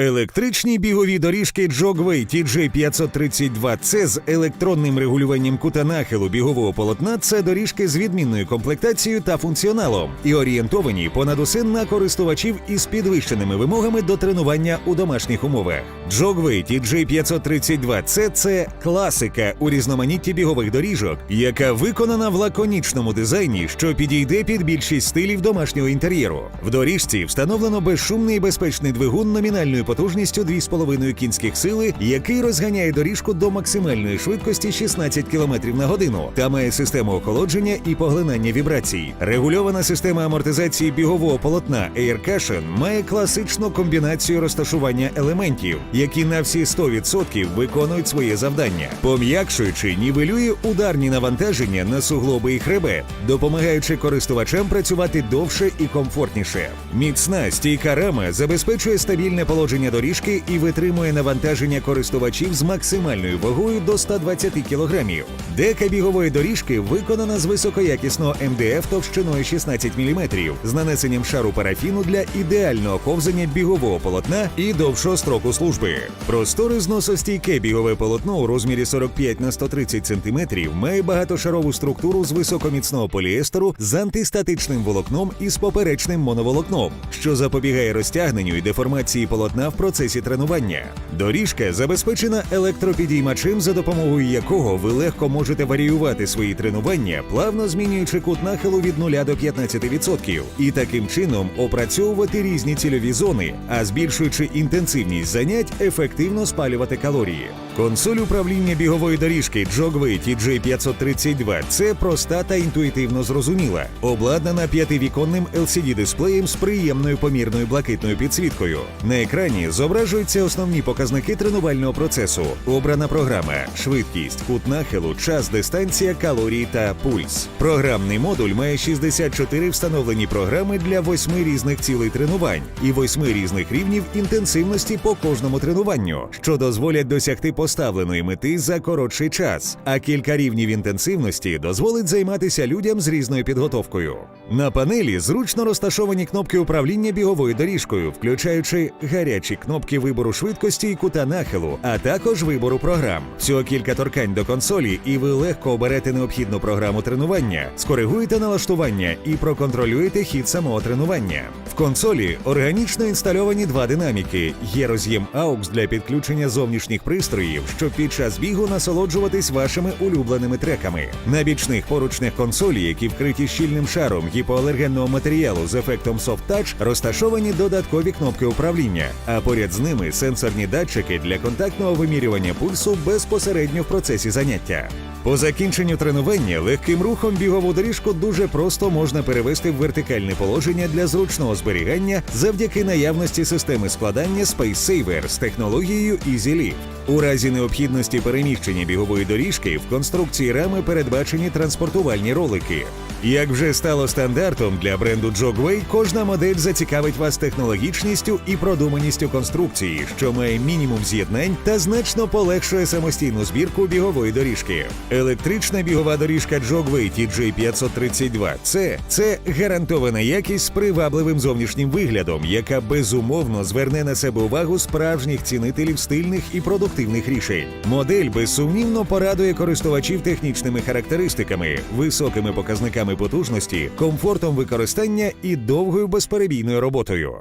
Електричні бігові доріжки Jogway TJ532C з електронним регулюванням кута нахилу бігового полотна це доріжки з відмінною комплектацією та функціоналом і орієнтовані понад усе на користувачів із підвищеними вимогами до тренування у домашніх умовах. Jogway TJ532C – це класика у різноманітті бігових доріжок, яка виконана в лаконічному дизайні, що підійде під більшість стилів домашнього інтер'єру. В доріжці встановлено безшумний і безпечний двигун номінальною потужністю 2,5 кінських сили, який розганяє доріжку до максимальної швидкості 16 км на годину та має систему охолодження і поглинання вібрацій. Регульована система амортизації бігового полотна Air Cushion має класичну комбінацію розташування елементів, які на всі 100% виконують своє завдання, пом'якшуючи, нівелює ударні навантаження на суглоби і хребет, допомагаючи користувачам працювати довше і комфортніше. Міцна стійка рама забезпечує стабільне положення доріжки і витримує навантаження користувачів з максимальною вагою до 120 кг. Дека бігової доріжки виконана з високоякісного МДФ товщиною 16 мм з нанесенням шару парафіну для ідеального ковзання бігового полотна і довшого строку служби. Просторе зносостійке бігове полотно у розмірі 45 на 130 см має багатошарову структуру з високоміцного поліестеру з антистатичним волокном і з поперечним моноволокном, що запобігає розтягненню і деформації полотна в процесі тренування. Доріжка забезпечена електропідіймачем, за допомогою якого ви легко можете варіювати свої тренування, плавно змінюючи кут нахилу від 0 до 15%, і таким чином опрацьовувати різні цільові зони, а збільшуючи інтенсивність занять, ефективно спалювати калорії. Консоль управління бігової доріжки Jogway TJ532 це проста та інтуїтивно зрозуміла, обладнана п'ятивіконним LCD-дисплеєм з приємною помірною блакитною підсвіткою. На екрані зображуються основні показники тренувального процесу, обрана програма, швидкість, кут нахилу, час, дистанція, калорії та пульс. Програмний модуль має 64 встановлені програми для восьми різних цілей тренувань і восьми різних рівнів інтенсивності по кожному тренуванню, що дозволять досягти поставленої мети за коротший час. А кілька рівнів інтенсивності дозволить займатися людям з різною підготовкою. На панелі зручно розташовані кнопки управління біговою доріжкою, включаючи гарячі кнопки вибору швидкості і кута нахилу, а також вибору програм. Всього кілька торкань до консолі, і ви легко оберете необхідну програму тренування, скоригуєте налаштування і проконтролюєте хід самого тренування. В консолі органічно інстальовані два динаміки. Є роз'єм AUX для підключення зовнішніх пристроїв, щоб під час бігу насолоджуватись вашими улюбленими треками. На бічних поручних консолі, які вкриті щільним шаром гіпоалергенного матеріалу з ефектом Soft Touch, розташовані додаткові кнопки управління, а поряд з ними сенсорні датчики для контактного вимірювання пульсу безпосередньо в процесі заняття. По закінченню тренування легким рухом бігову доріжку дуже просто можна перевести в вертикальне положення для зручного зберігання завдяки наявності системи складання Space Saver з технологією EasyLift. У разі необхідності переміщення бігової доріжки в конструкції рами передбачені транспортувальні ролики. Як вже стало стандартом для бренду Jogway, кожна модель зацікавить вас технологічністю і продуманістю конструкції, що має мінімум з'єднань та значно полегшує самостійну збірку бігової доріжки. Електрична бігова доріжка Jogway TJ532 це, це гарантована якість з привабливим зовнішнім виглядом, яка безумовно зверне на себе увагу справжніх цінителів стильних і продуктивних рішень. Модель безсумнівно порадує користувачів технічними характеристиками, високими показниками потужності, комфортом використання і довгою безперебійною роботою.